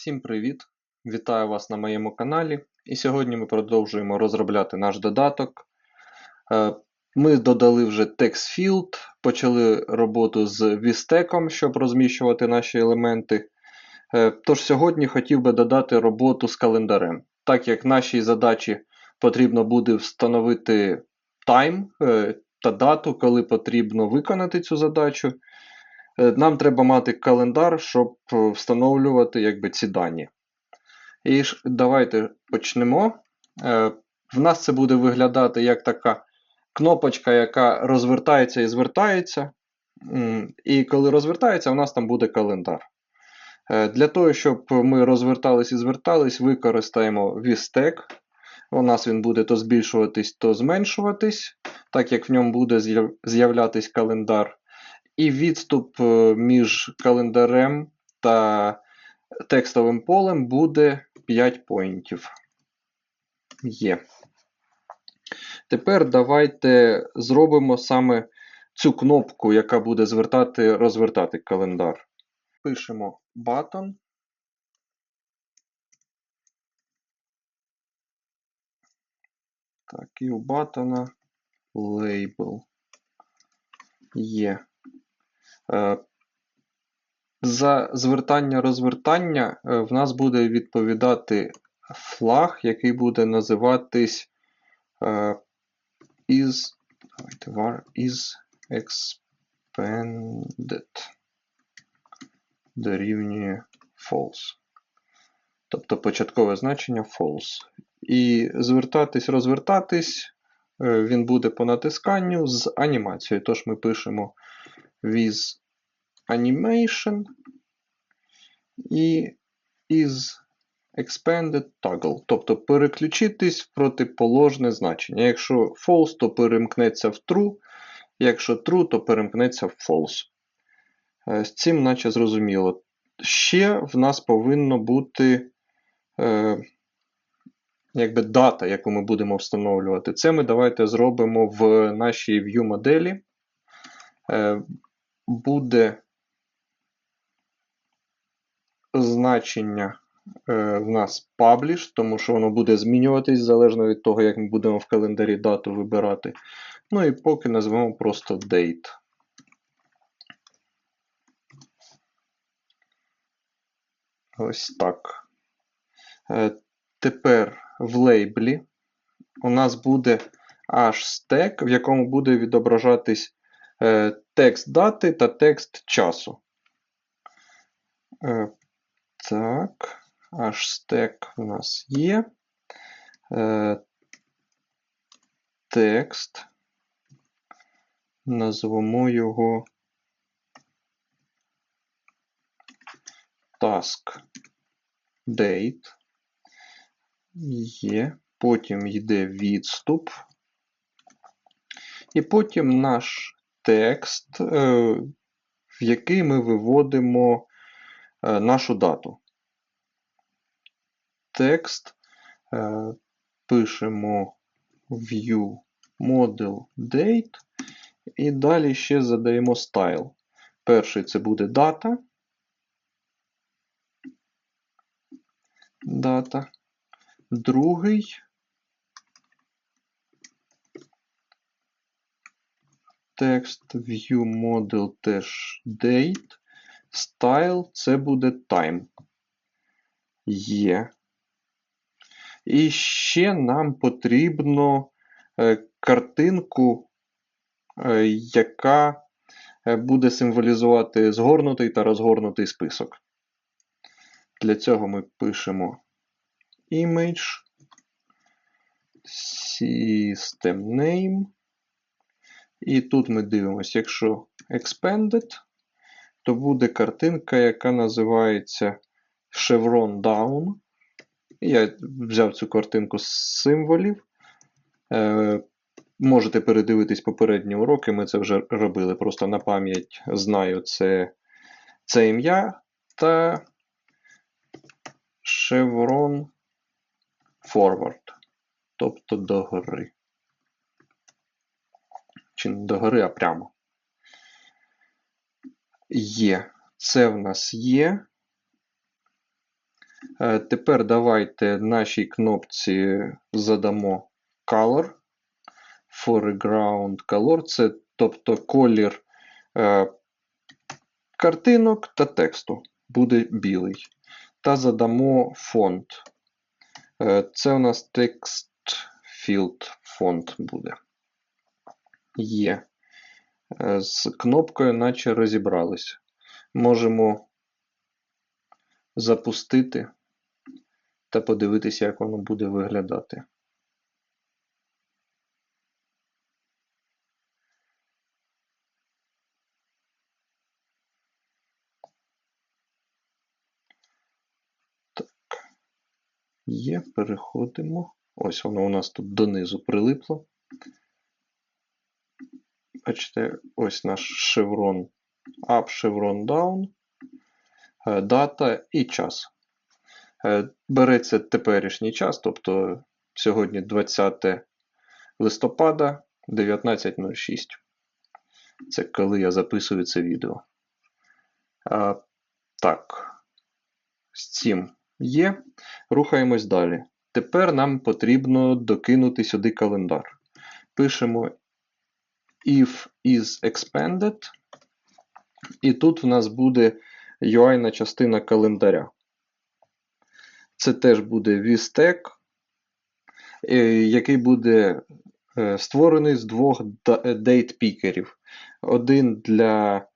Всім привіт! Вітаю вас на моєму каналі. І сьогодні ми продовжуємо розробляти наш додаток. Е, Ми додали вже TextField, почали роботу з VSTEC, щоб розміщувати наші елементи. Е, Тож сьогодні хотів би додати роботу з календарем. Так як нашій задачі потрібно буде встановити тайм е, та дату, коли потрібно виконати цю задачу. Е, Нам треба мати календар, щоб е, встановлювати якби, ці дані. І ж давайте почнемо. Е, В нас це буде виглядати як така кнопочка, яка розвертається і звертається. І коли розвертається, у нас там буде календар. Для того, щоб ми розвертались і звертались, використаємо VSTEC. У нас він буде то збільшуватись, то зменшуватись, так як в ньому буде з'яв- з'являтись календар. І відступ е, між календарем та текстовим полем буде 5 поінтів. Є. Тепер давайте зробимо саме цю кнопку, яка буде звертати, розвертати календар. Пишемо button. Так, і у батона label є. Е, За звертання-розвертання е, в нас буде відповідати флаг, який буде називатись е, is, var is expanded дорівнює false. Тобто початкове значення false. І звертатись, розвертатись він буде по натисканню з анімацією. Тож ми пишемо with animation і is expanded toggle. Тобто переключитись в протиположне значення. Якщо false, то перемкнеться в true, якщо true, то перемкнеться в false. Е, З цим наче зрозуміло. Ще в нас повинно бути е, якби дата, яку ми будемо встановлювати. Це ми давайте зробимо в нашій view моделі. Е, буде значення е, в нас publish, тому що воно буде змінюватись залежно від того, як ми будемо в календарі дату вибирати. Ну і поки назвемо просто date. Ось так. Е, Тепер в лейблі у нас буде hashtag, в якому буде відображатись текст дати та текст часу. Е, Так, hashtag у нас є. Е, Текст. Назвемо його task date. Є. Потім йде відступ. І потім наш текст, е, в який ми виводимо е, нашу дату. Текст е, пишемо view model date. І далі ще задаємо style. Перший це буде дата. Дата. Другий текст view model теж date. Style це буде time. Є. І ще нам потрібно е, картинку, е, яка е, буде символізувати згорнутий та розгорнутий список. Для цього ми пишемо image, system name. І тут ми дивимося, якщо expanded, то буде картинка, яка називається Chevron Down. Я взяв цю картинку з символів. Е, можете передивитись попередні уроки, ми це вже робили. Просто на пам'ять знаю це, це ім'я та Chevron Forward. Тобто догори. Чи не догори, а прямо. Є. Це в нас є. Е, Тепер давайте нашій кнопці задамо color. Foreground color це тобто колір е, картинок та тексту буде білий. Та задамо фонд. Е, Це у нас text field фонд буде. Є. Е, З кнопкою наче розібрались. Можемо запустити та подивитися, як воно буде виглядати. Так. Є, переходимо. Ось воно у нас тут донизу прилипло. Бачите, ось наш шеврон up, шеврон down, е, дата і час. Е, Береться теперішній час, тобто сьогодні 20 листопада 19.06. Це коли я записую це відео. А, Так, з цим є. Рухаємось далі. Тепер нам потрібно докинути сюди календар. Пишемо if is expanded, і тут в нас буде UI частина календаря. Це теж буде VSTEC, е, який буде е, створений з двох дейт-пікерів. Один для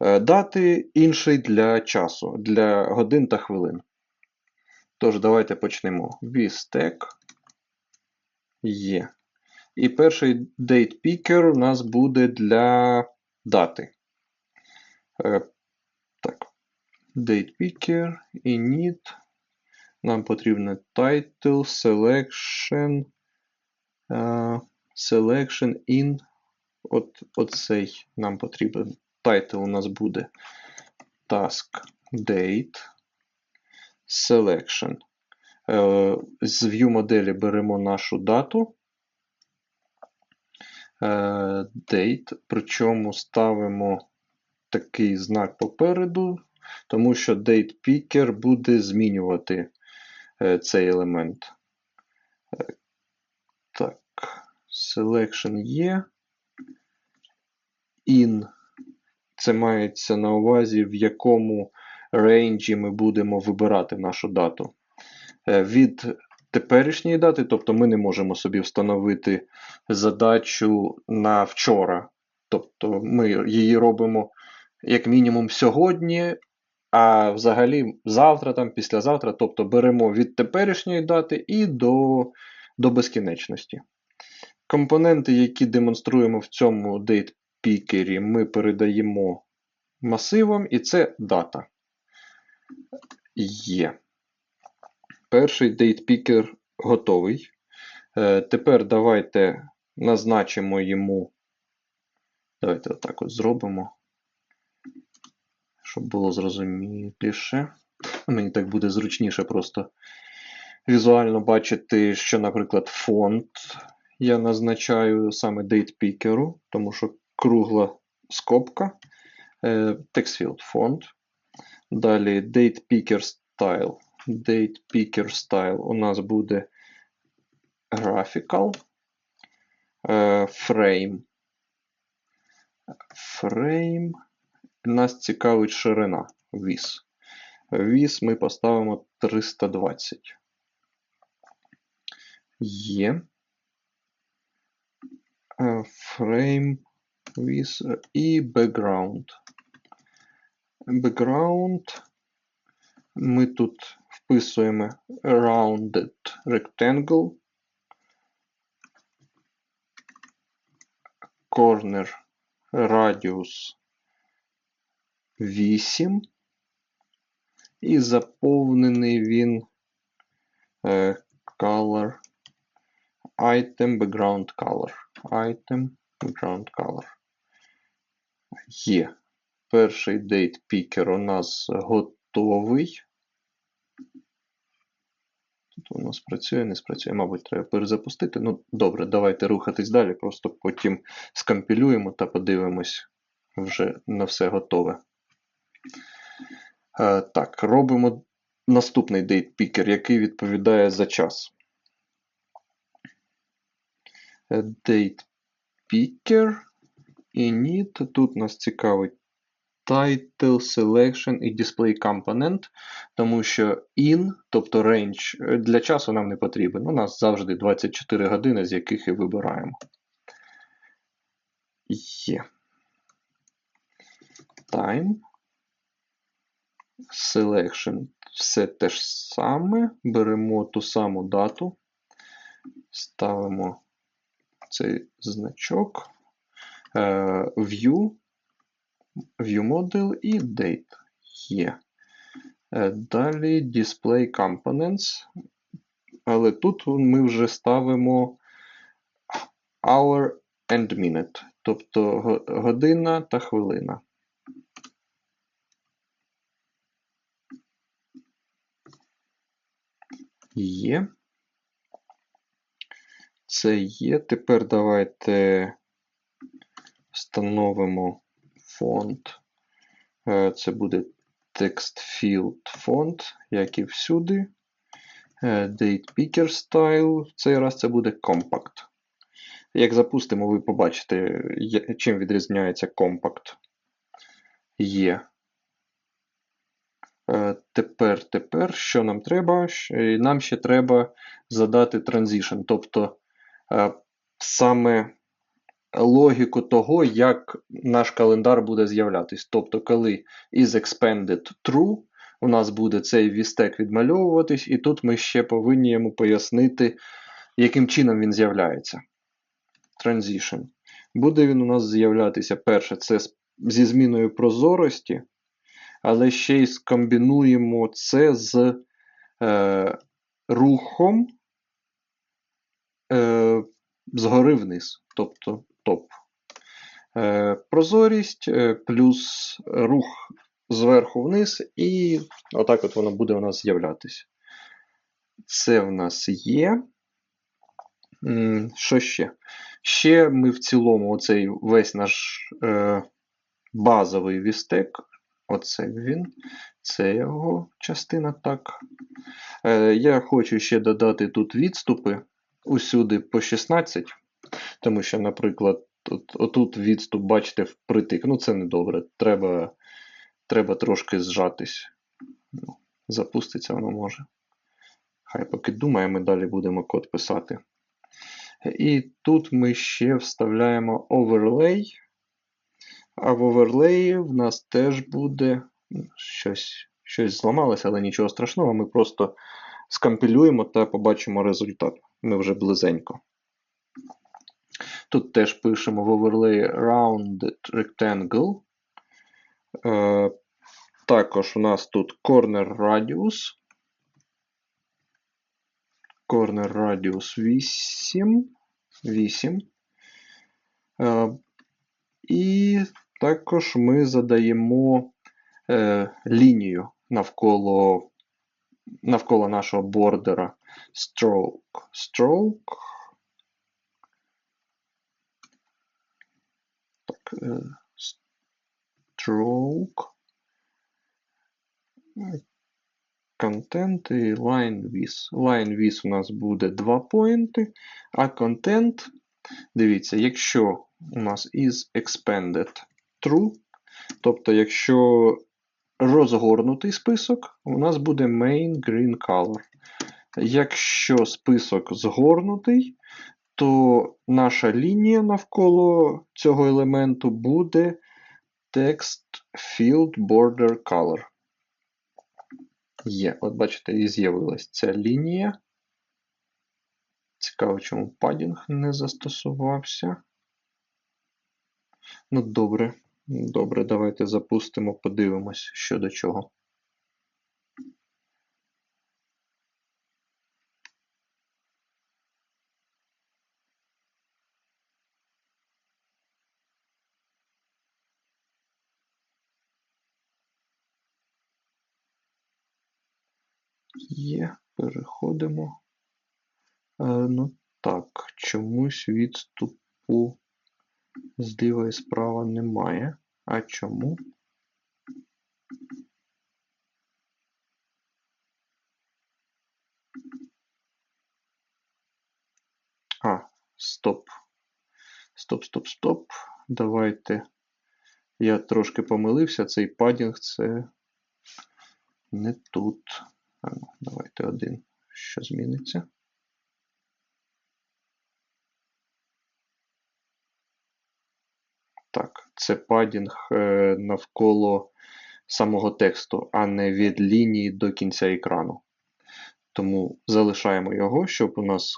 е, дати, інший для часу, для годин та хвилин. Тож, давайте почнемо. VSTEC є. І перший date picker у нас буде для дати. Е, так. Date picker, init. Нам потрібно title, selection, е, selection in. От, Оцей нам потрібен. Title у нас буде task date. Selection. Е, З view моделі беремо нашу дату. Е, Date, причому ставимо такий знак попереду, тому що date picker буде змінювати е, цей елемент. Е, Так, selection є. In. Це мається на увазі, в якому рейнджі ми будемо вибирати нашу дату. Від теперішньої дати, тобто ми не можемо собі встановити задачу на вчора. Тобто ми її робимо як мінімум сьогодні, а взагалі завтра, там, післязавтра, тобто беремо від теперішньої дати і до, до безкінечності. Компоненти, які демонструємо в цьому date пікері, ми передаємо масивом, і це дата. Є. Перший picker готовий. Е, Тепер давайте назначимо йому. Давайте отак от зробимо, щоб було зрозуміліше. Мені так буде зручніше просто візуально бачити, що, наприклад, фонд я назначаю саме picker, тому що кругла скобка. Е, field фонд. Далі date picker style. Date picker style у нас буде graphical. Е, Frame. Frame. Нас цікавить ширина віс. Віс ми поставимо 320. Є. Е, Frame with і background. Background ми тут вписуємо rounded rectangle, corner radius 8 і заповнений він е, color item background color. Item background color. Є. Перший date picker у нас готовий. Тут у нас працює, не спрацює, мабуть, треба перезапустити. Ну, добре, давайте рухатись далі, просто потім скомпілюємо та подивимось вже на все готове. Е, так, робимо наступний picker, який відповідає за час. Е, Date picker init. Тут нас цікавить title, selection і display component, тому що in, тобто range, е, для часу нам не потрібен. У нас завжди 24 години, з яких і вибираємо. Є. Time. Selection. Все те ж саме. Беремо ту саму дату, ставимо цей значок, е, View, View Model і Date є. Е, Далі Display Components. Але тут ми вже ставимо Hour and Minute, тобто година та хвилина. Є. Це є. Тепер давайте встановимо фонд. Е, Це буде text field фонд, як і всюди. Е, Date picker style. В цей раз це буде compact. Як запустимо, ви побачите, чим відрізняється compact. Є. Е, Тепер, тепер, що нам треба? Нам ще треба задати transition, тобто саме логіку того, як наш календар буде з'являтись. Тобто, коли is expanded true, у нас буде цей вістек відмальовуватись, і тут ми ще повинні йому пояснити, яким чином він з'являється. Transition. Буде він у нас з'являтися перше, це зі зміною прозорості, але ще й скомбінуємо це з е, рухом е, згори вниз, тобто топ. Е, прозорість е, плюс рух зверху вниз, і отак от воно буде у нас з'являтися. Це в нас є. Що ще? Ще ми в цілому оцей весь наш е, базовий вістек. Оце він. Це його частина так. Е, я хочу ще додати тут відступи усюди по 16, тому що, наприклад, от, отут відступ, бачите, впритик. Ну, це не добре. Треба, треба трошки зжатись. Ну, запуститься воно може. Хай поки думає, ми далі будемо код писати. І тут ми ще вставляємо overlay. А в оверлеї в нас теж буде ну, щось, щось зламалося, але нічого страшного. Ми просто скомпілюємо та побачимо результат. Ми вже близенько. Тут теж пишемо в overlay rounded rectangle. Е, також у нас тут corner radius. Corner radius 8. 8. Е, і також ми задаємо е, лінію навколо, навколо нашого бордера stroke. Stroke. Так, е, stroke. Контент і line with. Line with у нас буде 2 поінти, а контент, дивіться, якщо у нас is expanded true, тобто, якщо розгорнутий список, у нас буде main green color. Якщо список згорнутий, то наша лінія навколо цього елементу буде text field border color. Є, от бачите, і з'явилась ця лінія. Цікаво, чому падінг не застосувався. Ну, добре. Добре, давайте запустимо, подивимось, що до чого. є. Переходимо. Е, ну так, чомусь відступу зліва і справа немає. А чому? А, стоп. Стоп, стоп, стоп. Давайте. Я трошки помилився, цей падінг це не тут. Давайте один. Що зміниться? Так, це падінг е, навколо самого тексту, а не від лінії до кінця екрану. Тому залишаємо його, щоб у нас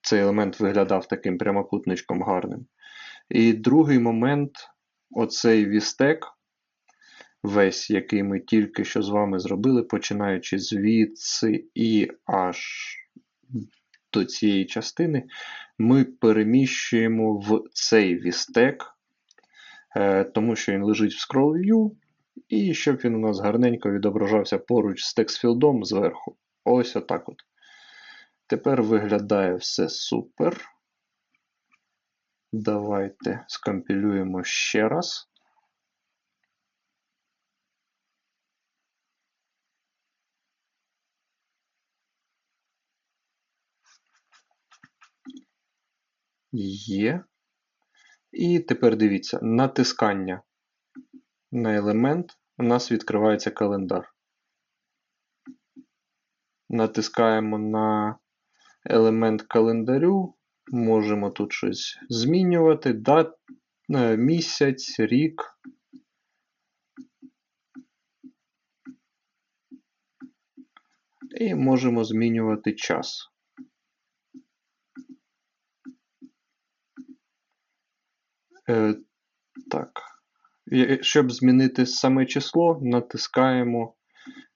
цей елемент виглядав таким прямокутничком гарним. І другий момент оцей вістек, весь, який ми тільки що з вами зробили, починаючи звідси і аж до цієї частини, ми переміщуємо в цей вістек, е, тому що він лежить в scroll view, і щоб він у нас гарненько відображався поруч з текстфілдом зверху. Ось отак от. Тепер виглядає все супер. Давайте скомпілюємо ще раз. Є. І тепер дивіться, натискання на елемент у нас відкривається календар. Натискаємо на елемент календарю, можемо тут щось змінювати, дат, е, місяць, рік. І можемо змінювати час. Е, так. Щоб змінити саме число, натискаємо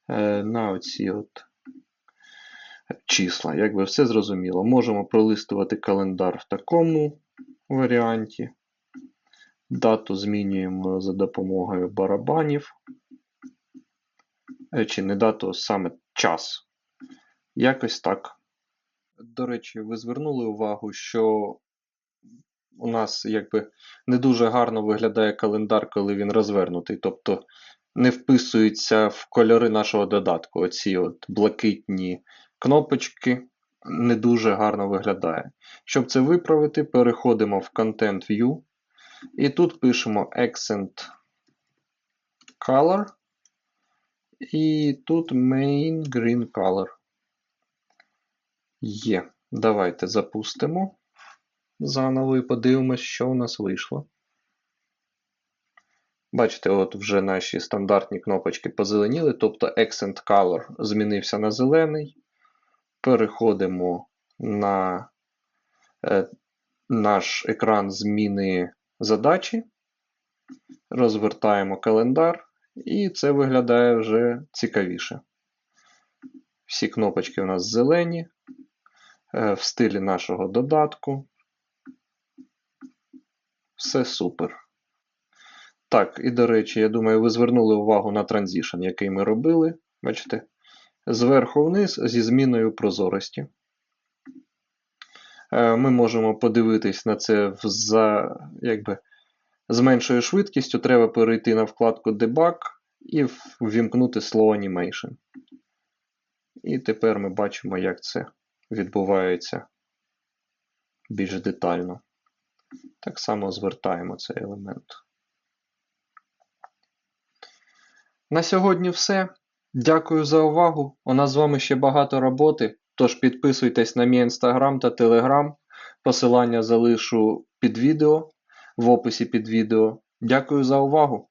е, на оці от числа. Якби все зрозуміло. Можемо пролистувати календар в такому варіанті. Дату змінюємо за допомогою барабанів. Е, Чи не дату, саме час. Якось так. До речі, ви звернули увагу, що у нас якби не дуже гарно виглядає календар, коли він розвернутий. Тобто не вписуються в кольори нашого додатку. Оці от блакитні кнопочки не дуже гарно виглядає. Щоб це виправити, переходимо в Content View. І тут пишемо Accent Color. І тут Main Green Color. Є. Давайте запустимо заново і подивимось, що у нас вийшло. Бачите, от вже наші стандартні кнопочки позеленіли, тобто Accent Color змінився на зелений. Переходимо на е, наш екран зміни задачі, розвертаємо календар, і це виглядає вже цікавіше. Всі кнопочки у нас зелені, е, в стилі нашого додатку. Все супер. Так, і до речі, я думаю, ви звернули увагу на транзішн, який ми робили. Бачите? Зверху вниз зі зміною прозорості. Е, Ми можемо подивитись на це за, якби, з меншою швидкістю. Треба перейти на вкладку Debug і ввімкнути слово Animation. І тепер ми бачимо, як це відбувається більш детально. Так само звертаємо цей елемент. На сьогодні все. Дякую за увагу. У нас з вами ще багато роботи. Тож підписуйтесь на мій інстаграм та телеграм. Посилання залишу під відео в описі під відео. Дякую за увагу.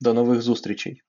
До нових зустрічей!